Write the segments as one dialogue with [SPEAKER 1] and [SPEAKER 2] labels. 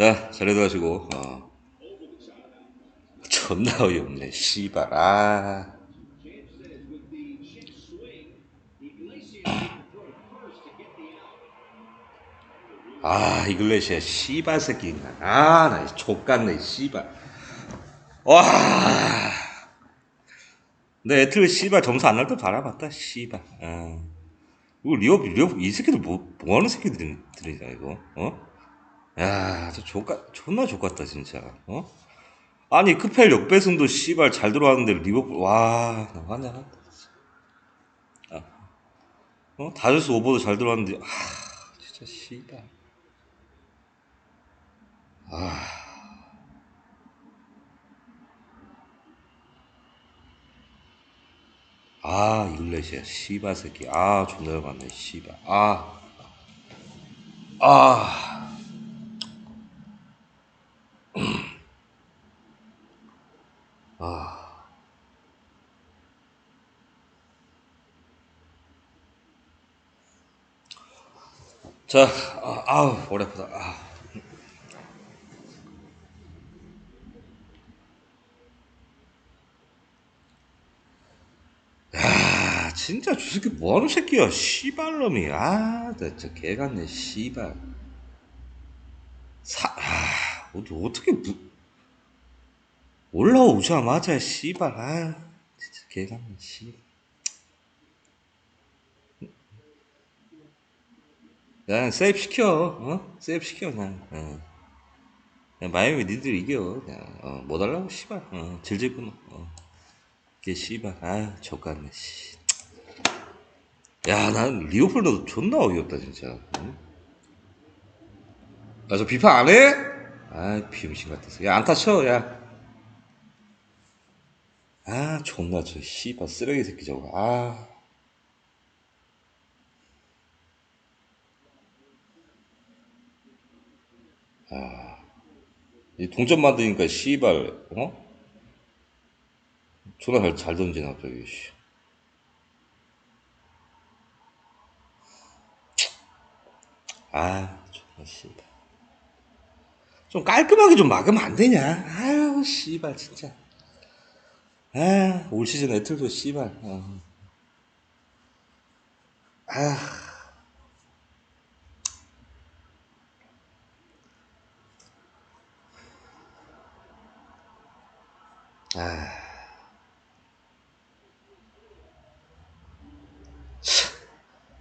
[SPEAKER 1] 자, 잘 들어가시고, 어. 존나 어이없네, 씨발, 아. 아, 이글레시아, 씨발 새끼. 아, 나 족같네, 씨발. 와. 내 애틀 씨발 점수 안 날 때 바라봤다, 씨발. 어. 이거 리오, 리오, 이 새끼들 뭐, 뭐 하는 새끼들이냐, 이거, 어? 야, 저 족같, 존나 족같다, 진짜, 어? 아니, 크펠 역배승도 씨발 잘 들어왔는데, 리버풀, 와, 나 진짜. 아, 어? 다저스 오버도 잘 들어왔는데, 아, 진짜, 씨발. 아. 아, 이글레시아, 씨발 새끼. 아, 존나 열받네, 씨발. 아, 아. 아. 자, 아, 아우, 머리 아프다. 아. 아, 진짜 저 새끼 뭐하는 새끼야, 씨발놈이. 아, 나 진짜 개같네, 씨발. 사, 아, 어떻게, 무, 올라오자마자, 씨발, 아, 진짜 개같네, 씨발. 야, 세이프 시켜, 어? 세이프 시켜, 그냥, 어. 그냥 마이애미 니들 이겨, 그냥, 어, 뭐 달라고, 씨발, 어, 질질 끊어, 어. 걔 씨발, 아, 족같네, 씨. 야, 난 리오폴도 존나 어이없다, 진짜. 응? 아, 저 비판 안 해? 아, 비음신 같아서. 야, 안 타 쳐, 야. 아, 존나 저 씨발 쓰레기 새끼 저거. 아, 이 동점 만드니까 씨발, 어? 존나 잘, 잘 던지나, 저기, 씨. 아, 존나 씨발. 좀 깔끔하게 좀 막으면 안 되냐? 아유, 씨발, 진짜. 아, 올 시즌 애틀도 씨발. 어. 아, 아,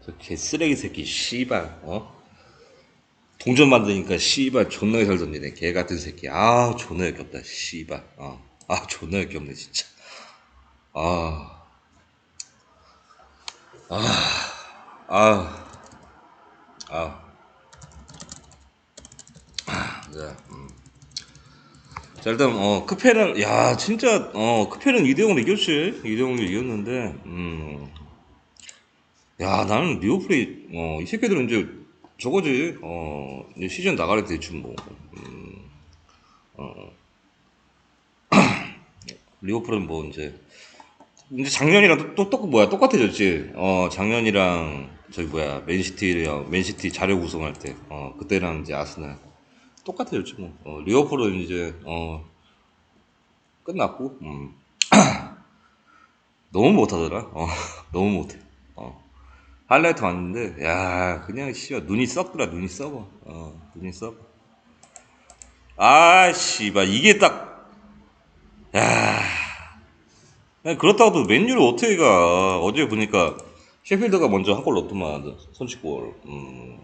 [SPEAKER 1] 저 개쓰레기 새끼, 씨발, 어? 동전 만드니까 씨발 존나게 잘 던지네. 개 같은 새끼. 아, 존나 역겹다, 씨발. 어. 아, 존나 역겹네, 진짜. 아, 아, 아. 자, 음. 자, 일단, 어, 크페는, 야, 진짜, 어, 크페는 2대0으로 이겼지. 2대0으로 이겼는데, 음. 야, 나는 리오플이, 어, 이 새끼들은 이제 저거지, 어, 이제 시즌 나가래 대충 뭐, 리오플은 뭐 이제, 이제 작년이랑 또, 또, 또 뭐야, 똑같아졌지. 어, 작년이랑, 저기 뭐야, 맨시티랑, 맨시티 자력 우승할 때, 어, 그때랑 이제 아스날. 똑같아졌지 뭐. 어, 리오플은 이제, 어, 끝났고, 음. 너무 못하더라. 어, 너무 못해. 어. 하이라이트 봤는데, 야, 그냥, 씨발, 눈이 썩더라, 눈이 썩어. 어, 눈이 썩어. 아, 씨발, 이게 딱, 야, 그렇다고 또 맨유를 어떻게 가. 어제 보니까, 셰필드가 먼저 한 골 넣더만, 선취골. 음,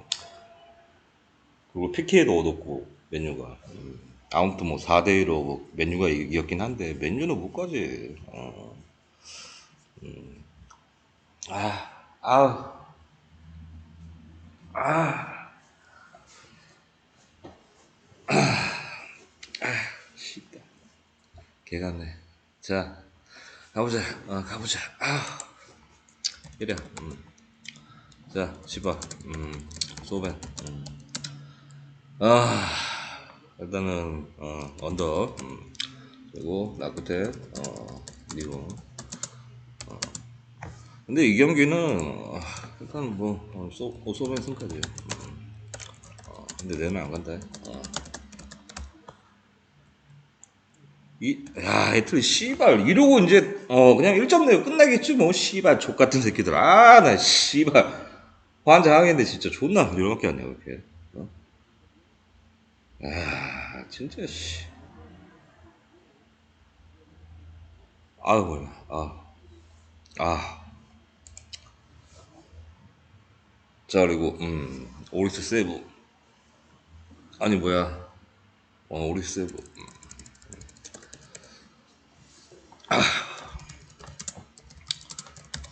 [SPEAKER 1] 그리고 PK도 얻었고, 맨유가. 음, 아무튼 뭐, 4대 1로 뭐 맨유가 이- 이겼긴 한데, 맨유는 못 가지. 어, 아, 아우, 아, 씨다. 개같네. 자, 가보자. 어, 가보자. 아, 이래. 음. 자, 집어. 음, 소벤. 음. 아, 일단은, 어, 언더. 음. 그리고 라쿠테. 어, 그리고. 근데 이 경기는, 어, 일단 뭐, 어, 소, 어, 소벤 승까지. 음. 어, 근데 내는 안 간다. 어. 이, 야, 애틀, 씨발, 이러고 이제, 어, 그냥 1점 내고 끝나겠지, 뭐, 씨발, 족 같은 새끼들. 아, 나, 씨발, 환장하겠네, 진짜. 존나, 이렇게 하냐, 이렇게. 어? 야, 진짜, 씨. 아유, 뭐야, 아, 아. 자, 그리고, 음, 오리스 세이브. 아니, 뭐야. 어, 오리스 세이브.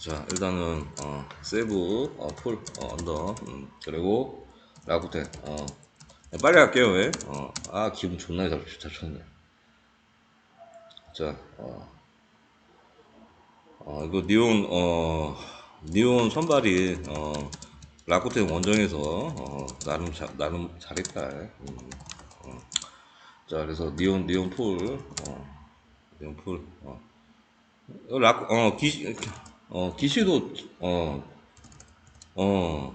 [SPEAKER 1] 자 일단은 어, 세브 어, 폴 어, 언더 음, 그리고 라쿠텐 어, 빨리 할게요 왜? 어, 아 기분 존나 잘, 잘 쳤네 자 어, 어, 이거 니온 어, 니온 선발이 어, 라쿠텐 원정에서 어, 나름 자, 나름 잘했다 음, 어. 자 그래서 니온 니온 폴 어, 니온 폴 어. 어, 락, 어, 기시, 어, 기시도, 어, 어,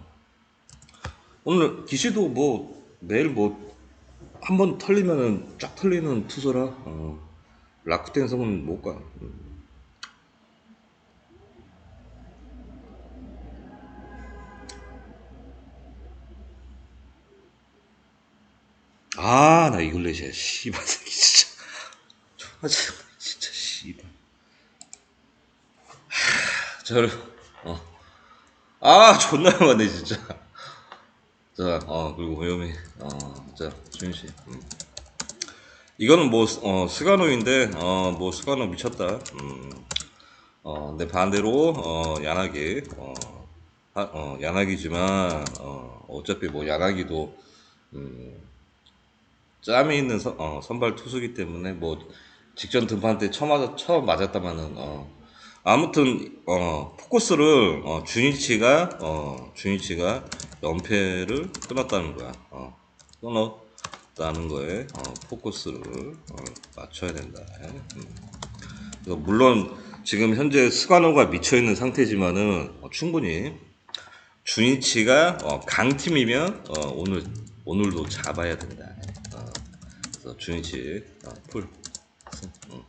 [SPEAKER 1] 오늘 기시도 뭐, 매일 뭐, 한 번 털리면은 쫙 털리는 투수라, 어, 라쿠텐 성은 못 가. 음. 아, 나 이글레시아, 씨발, 새끼, 진짜. 존나 짜증나, 진짜, 씨발. 저를, 어. 아, 존나 많네, 진짜. 자, 어, 그리고 오요미, 어, 자, 주윤 씨. 음. 이거는 뭐, 어, 스가노인데, 어, 뭐, 스가노 미쳤다. 음, 어, 근데 반대로, 어, 야나기, 어, 하- 어, 야나기지만, 어, 어차피 뭐, 야나기도, 음, 짬이 있는 선, 어, 선발 투수기 때문에, 뭐, 직전 등판 때 처음, 맞았, 처음 맞았다마는, 어, 아무튼, 어, 포커스를, 어, 주니치가, 어, 주니치가 연패를 끊었다는 거야. 어, 끊었다는 거에, 어, 포커스를, 어, 맞춰야 된다. 음. 물론 지금 현재 스가노가 미쳐 있는 상태지만은 어, 충분히 주니치가 어, 강팀이면 어, 오늘 오늘도 잡아야 된다. 어, 그래서 주니치 어, 풀 승. 음.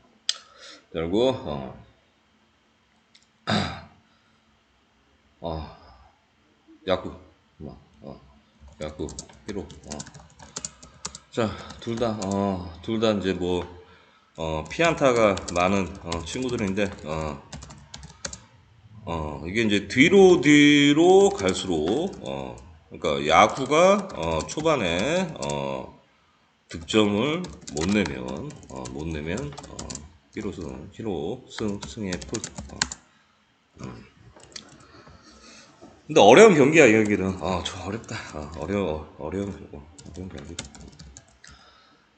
[SPEAKER 1] 그리고 어, 어, 야구 뭐, 어, 야구 히로 어. 자, 둘 다, 어, 둘 다 이제 뭐, 어, 피안타가 많은 어, 친구들인데, 어, 어, 이게 이제 뒤로 뒤로 갈수록, 어, 그러니까 야구가 어, 초반에 어, 득점을 못 내면, 어, 못 내면, 어, 히로 승, 히로 승, 승의 풀. 어. 근데 어려운 경기야, 이 경기는. 아, 저 어렵다. 아, 어려워, 어려운, 어, 어려운 경기.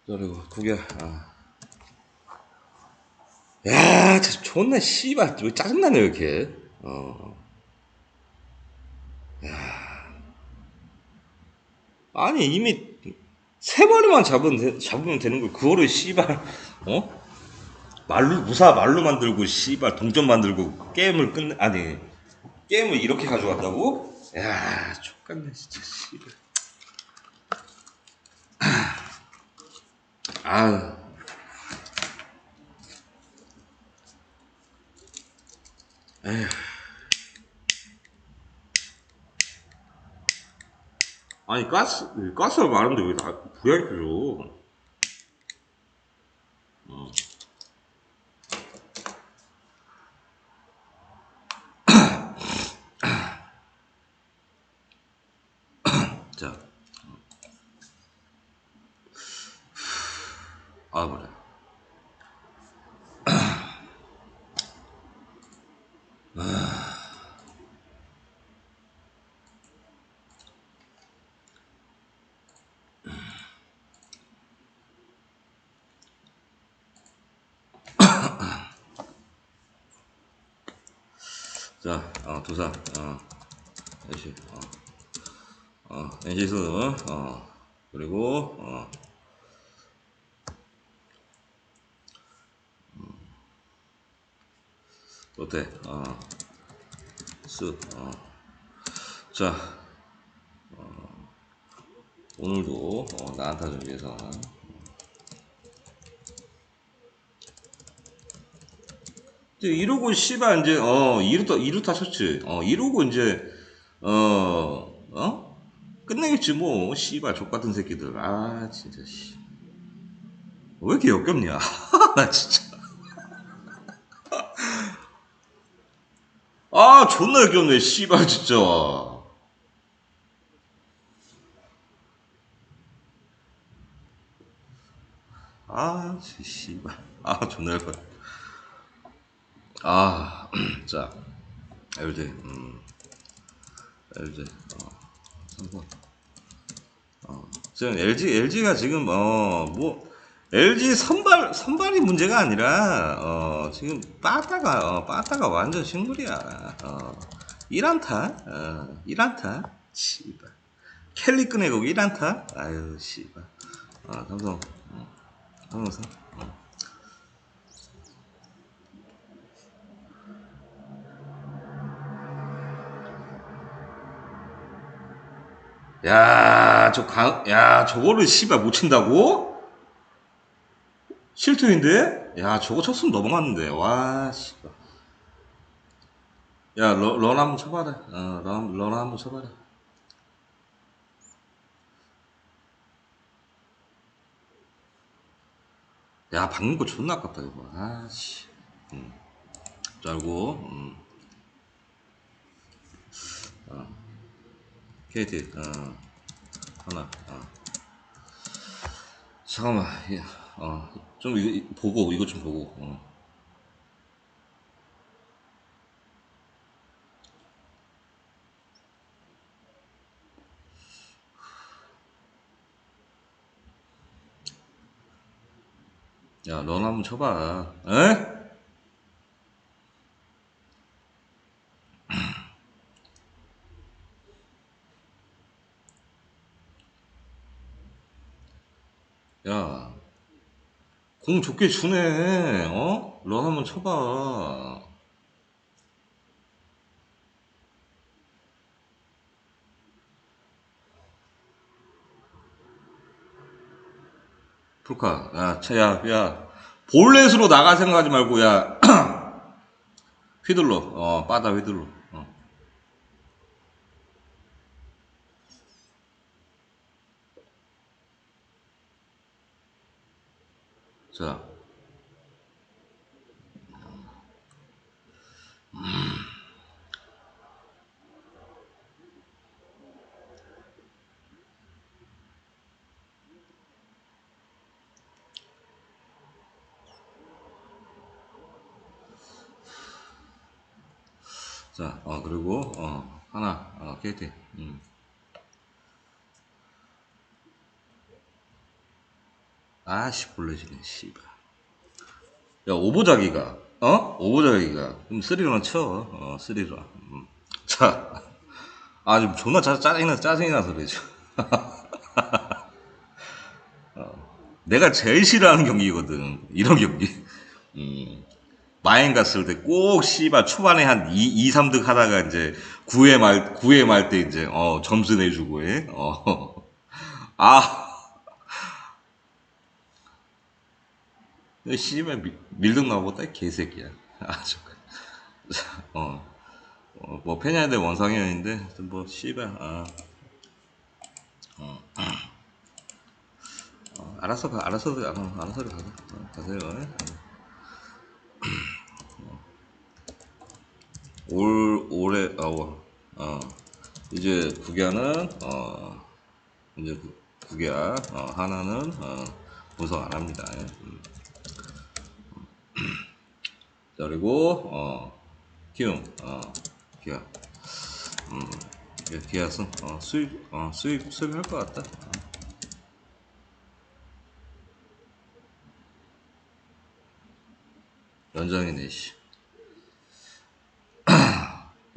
[SPEAKER 1] 그리고 그게, 아. 야, 진짜 존나 씨발 왜 짜증나네 이렇게. 어. 아니 이미 세 마리만 잡으면 되, 잡으면 되는 걸 그거를 씨발 어? 말로 무사 말로 만들고 씨발 동점 만들고 게임을 끝내 아니 게임을 이렇게 가져갔다고? 야, 족같네 진짜 씨발. 아. 아니 가스 가스가 많은데 왜나 VIP 줘? 자, 아 그래. 자, 어, 두산, 어, NC, 어, 어, NC스, 어, 그리고 어, 롯데, 어, 스, 어, 자, 오늘도 어, 나한타 준비해서. 이제 이러고 씨발 이제 어 이루타 이루타 쳤지. 어 이러고 이제 어 어? 끝내겠지 뭐 씨발 족 같은 새끼들. 아 진짜 씨. 왜 이렇게 역겹냐? 나 진짜. 아 존나 역겹네 씨발 진짜. 아 씨, 씨발. 아 존나 역겹. 아, 자, LG, 음, LG, 어, 삼성, 어, 지금 LG, LG가 지금, 어, 뭐, LG 선발, 선발이 문제가 아니라, 어, 지금 빠따가, 어, 빠따가 완전 싱글이야. 어, 1안타, 어, 1안타, 씨발. 켈리 꺼내고 1안타? 아유, 씨발. 어, 삼성, 음, 삼성, 음. 야, 저 강, 야, 저거를 씨발 못 친다고? 실투인데? 야, 저거 쳤으면 넘어갔는데. 와, 씨발. 야, 러, 런 한번 쳐봐라. 어, 런, 런 한번 쳐봐라. 야, 방금 거 존나 아깝다, 이거. 아, 씨. 음. 짧고, 음. KT, 어, 하나, 어. 잠깐만, 예, 어, 좀 이거, 이- 보고, 이거 좀 보고, 어. 야, 넌 한번 쳐봐. 에? 야, 공 좋게 주네. 어? 런 한번 쳐봐. 풀카, 야, 차, 야, 야, 볼넷으로 나갈 생각하지 말고, 야, 휘둘러, 어, 빠다 휘둘러, 어. 자, 자, 어, 그리고, 어, 하나, 어, KT, 음. 아씨, 볼넷이네, 씨발. 야, 오보자기가, 어? 오보자기가, 그럼 쓰리런 쳐, 어, 쓰리런. 음. 자, 아, 좀 존나 짜, 짜증이 나, 짜증이 나서 그러죠. 내가 제일 싫어하는 경기거든. 이런 경기. 음. 마행 갔을 때 꼭 씨발 초반에 한 2, 2, 3득 하다가 이제 9회 말, 9회 말 때 이제, 어, 점수 내주고, 해. 어. 아. 밀- 밀등 나보다 개새끼야. 아주. 어. 어, 뭐 페냐대 원상현인데 뭐 씨발 아. 어. 어, 알아서 가, 알아서 가, 어, 알아서 가, 어, 가세요. 올 올해 아, 어, 어 이제 구기아는 어 이제 구- 구기아 어, 하나는 어, 분석 안 합니다. 예. 음. 자, 그리고 어 키움 어 기아 음 예, 기아승 어 수입 어 수입 수입할 것 같다. 어. 연장이네 씨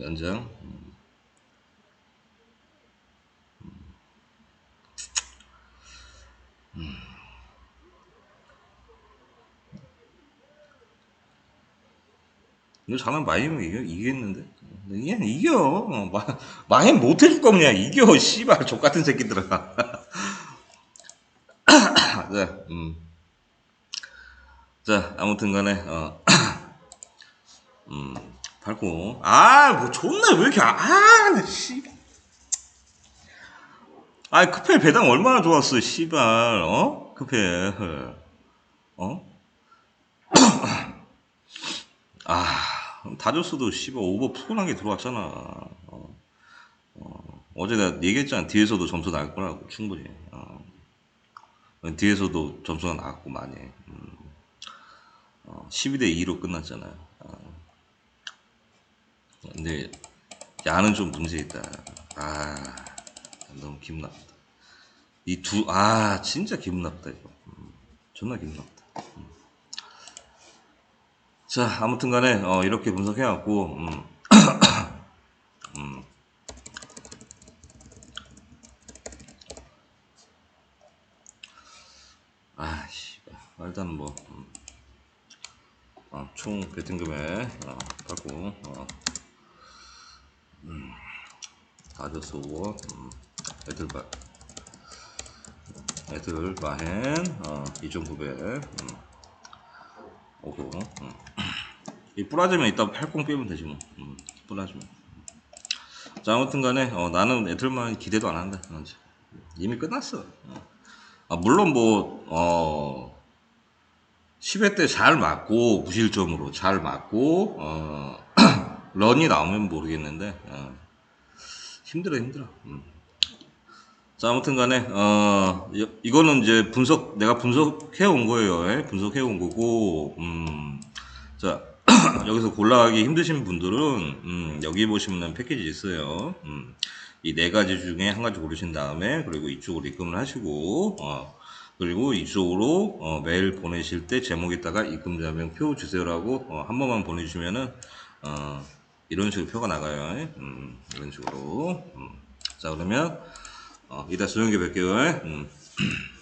[SPEAKER 1] 연장 이거 잘하면 마이면 이겨, 이기겠는데? 그냥 이겨. 어, 마, 마이면 못해줄 거면 그냥 이겨. 씨발, 족같은 새끼들아. 자, 음. 자, 아무튼 간에, 어, 음, 밟고. 아, 뭐 존나 왜 이렇게 아, 나 씨. 아, 크페 배당 얼마나 좋았어, 씨발. 어? 크페. 어? 아, 다저스도 씨발 오버 푸근하게 들어왔잖아. 어. 어, 어제 내가 얘기했잖아. 뒤에서도 점수 나올 거라고 충분히. 어. 뒤에서도 점수가 나왔고 많이. 음. 어, 12대 2로 끝났잖아요. 어. 근데 야는 좀 문제 있다. 아, 너무 기분 나쁘다. 이 두, 아, 진짜 기분 나쁘다 이거. 음, 존나 기분 나쁘다. 음. 자, 아무튼 간에 어, 이렇게 분석해갖고 음, 음. 아, 씨, 일단 뭐 음. 어, 총 배팅 금액 어, 받고 어, 음, 다저스 오버 음, 애들바 애들바헨 어, 2,900 음, 오고 음. 이 뿌라지면 이따 팔공 빼면 되지 뭐 음, 뿌라지면 자 아무튼 간에 어, 나는 애들만 기대도 안 한다 어. 이미 끝났어 어. 아, 물론 뭐 어, 10회 때 잘 맞고 무실점으로 잘 맞고 어, 런이 나오면 모르겠는데 어, 힘들어 힘들어. 음. 자 아무튼 간에 어, 이- 이거는 이제 분석 내가 분석해 온 거예요. 예? 분석해 온 거고 음, 자 여기서 골라가기 힘드신 분들은 음, 여기 보시면 패키지 있어요. 음, 이 네 가지 중에 한 가지 고르신 다음에 그리고 이쪽으로 입금을 하시고 어, 그리고 이쪽으로 어, 메일 보내실 때 제목에다가 입금 자명 표 주세요라고 어, 한 번만 보내주시면은 어, 이런 식으로 표가 나가요. 예? 음, 이런 식으로. 음. 자 그러면 어, 이따 조용히 뵐게요. 예? 음.